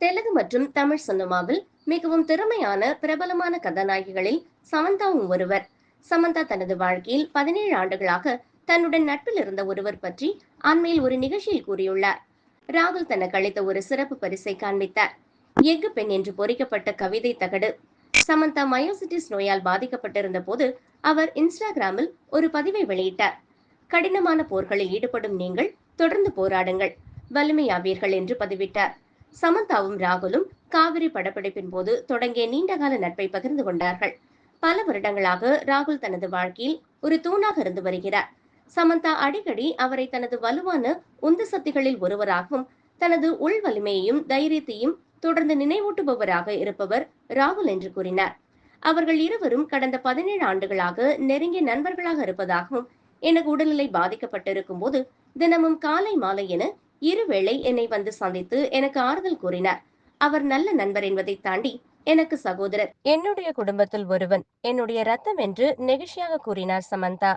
தெலுங்கு மற்றும் தமிழ் சினிமாவில் மிகவும் திறமையான பிரபலமான கதாநாயகிகளில் சமந்தாவும் ஒருவர். சமந்தா தனது வாழ்க்கையில் பதினேழு ஆண்டுகளாக தன்னுடன் நட்பில் இருந்த ஒருவர் பற்றி அண்மையில் ஒரு நிகழ்ச்சியில் கூறியுள்ளார். ராகுல் தனக்கு அளித்த ஒரு சிறப்பு பரிசை காண்பித்தார். எஃகு பெண் என்று பொறிக்கப்பட்ட கவிதை தகடு. சமந்தா மயோசிட்டிஸ் நோயால் பாதிக்கப்பட்டிருந்த போது அவர் இன்ஸ்டாகிராமில் ஒரு பதிவை வெளியிட்டார். கடினமான போர்களில் ஈடுபடும் நீங்கள் தொடர்ந்து போராடுங்கள். வலிமையாவீர்கள் என்று பதிவிட்டார். சமந்தாவும் ராகுலும் காவிரி படப்பிடிப்பின் போது தொடங்கிய நீண்டகால நட்பை பகிர்ந்து கொண்டார்கள். பல வருடங்களாக ராகுல் தனது வாழ்க்கையில் ஒரு தூணாக இருந்து வருகிறார். சமந்தா அடிக்கடி அவரை தனது வலுவான உந்து சக்திகளில் ஒருவராகவும் தனது உள் வலிமையையும் தைரியத்தையும் தொடர்ந்து நினைவூட்டுபவராக இருப்பவர் ராகுல் என்று கூறினார். அவர்கள் இருவரும் கடந்த பதினேழு ஆண்டுகளாக நெருங்கிய நண்பர்களாக இருப்பதாகவும் எனக்கு உடல்நிலை பாதிக்கப்பட்டிருக்கும் போது தினமும் காலை மாலை என இருவேளை என்னை வந்து சந்தித்து எனக்கு ஆறுதல் கூறினார். அவர் நல்ல நண்பர் என்பதை தாண்டி எனக்கு சகோதரர். என்னுடைய குடும்பத்தில் ஒருவன். என்னுடைய ரத்தம் என்று நெகிழ்ச்சியாக கூறினார் சமந்தா.